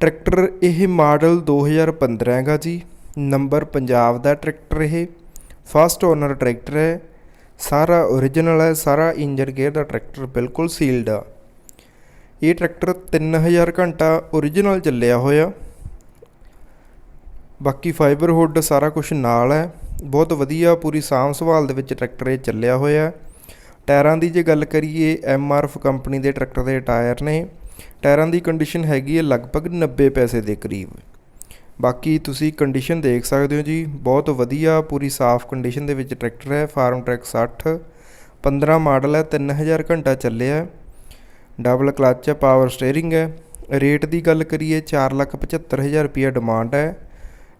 Tractor ਇਹ model 2015 ਹੈਗਾ ਜੀ। ਨੰਬਰ ਪੰਜਾਬ ਦਾ ਟਰੈਕਟਰ ਇਹ। ਫਸਟ ਓਨਰ ਟਰੈਕਟਰ ਹੈ। ਸਾਰਾ ਓਰੀਜਨਲ ਹੈ, ਸਾਰਾ ਇੰਜਨ ਗੇਅਰ ਦਾ ਟਰੈਕਟਰ ਬਿਲਕੁਲ ਸੀਲਡ ਆ। ਇਹ ਟਰੈਕਟਰ 3000 ਘੰਟਾ ਓਰੀਜਨਲ ਚੱਲਿਆ ਹੋਇਆ। ਬਾਕੀ ਫਾਈਬਰ ਹੁੱਡ ਸਾਰਾ ਕੁਝ ਨਾਲ ਹੈ। ਬਹੁਤ ਵਧੀਆ ਪੂਰੀ ਸਾਂਭ ਸੰਭਾਲ ਦੇ ਵਿੱਚ ਟਰੈਕਟਰ ਇਹ ਚੱਲਿਆ ਹੋਇਆ। ਟਾਇਰਾਂ ਦੀ ਜੇ ਗੱਲ ਕਰੀਏ ਐੱਮ ਆਰ ਐਫ ਕੰਪਨੀ ਦੇ ਟਰੈਕਟਰ ਦੇ ਟਾਇਰ ਨੇ। ਟਾਇਰਾਂ ਦੀ ਕੰਡੀਸ਼ਨ ਹੈਗੀ ਹੈ ਲਗਭਗ 90 ਪੈਸੇ ਦੇ ਕਰੀਬ। ਬਾਕੀ ਤੁਸੀਂ ਕੰਡੀਸ਼ਨ ਦੇਖ ਸਕਦੇ ਹੋ ਜੀ, ਬਹੁਤ ਵਧੀਆ ਪੂਰੀ ਸਾਫ਼ ਕੰਡੀਸ਼ਨ ਦੇ ਵਿੱਚ ਟਰੈਕਟਰ ਹੈ ਫਾਰਮ ਟਰੈਕ 60 15 ਮਾਡਲ ਹੈ 3000 ਘੰਟਾ ਚੱਲਿਆ ਡਬਲ ਕਲੱਚ ਹੈ ਪਾਵਰ ਸਟੀਅਰਿੰਗ ਹੈ। ਰੇਟ ਦੀ ਗੱਲ ਕਰੀਏ 475000 ਰੁਪਏ ਡਿਮਾਂਡ ਹੈ।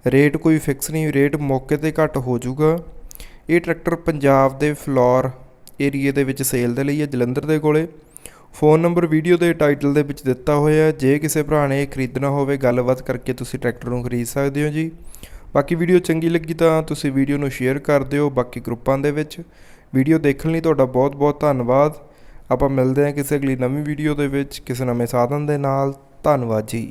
ਰੇਟ ਕੋਈ ਫਿਕਸ ਨਹੀਂ ਰੇਟ ਮੌਕੇ ਤੇ ਘੱਟ ਹੋ ਜਾਊਗਾ। ਇਹ ਟਰੈਕਟਰ ਪੰਜਾਬ ਦੇ ਫਲੋਰ ਏਰੀਏ ਦੇ ਵਿੱਚ ਸੇਲ ਦੇ ਲਈ ਹੈ, ਜਲੰਧਰ ਦੇ ਕੋਲੇ। ਫੋਨ ਨੰਬਰ ਵੀਡੀਓ ਦੇ ਟਾਈਟਲ ਦੇ ਵਿੱਚ ਦਿੱਤਾ ਹੋਇਆ ਹੈ। ਜੇ ਕਿਸੇ ਭਰਾ ਨੇ ਇਹ ਖਰੀਦਣਾ ਹੋਵੇ, ਗੱਲਬਾਤ ਕਰਕੇ ਤੁਸੀਂ ਟਰੈਕਟਰ ਨੂੰ ਖਰੀਦ ਸਕਦੇ ਹੋ ਜੀ। ਬਾਕੀ ਵੀਡੀਓ ਚੰਗੀ ਲੱਗੀ ਤਾਂ ਤੁਸੀਂ ਵੀਡੀਓ ਨੂੰ ਸ਼ੇਅਰ ਕਰ ਦਿਓ ਬਾਕੀ ਗਰੁੱਪਾਂ ਦੇ ਵਿੱਚ। ਵੀਡੀਓ ਦੇਖਣ ਲਈ ਤੁਹਾਡਾ ਬਹੁਤ ਬਹੁਤ ਧੰਨਵਾਦ। ਆਪਾਂ ਮਿਲਦੇ ਹਾਂ ਕਿਸੇ ਅਗਲੀ ਨਵੀਂ ਵੀਡੀਓ ਦੇ ਵਿੱਚ ਕਿਸੇ ਨਵੇਂ ਸਾਧਨ ਦੇ ਨਾਲ। ਧੰਨਵਾਦ ਜੀ।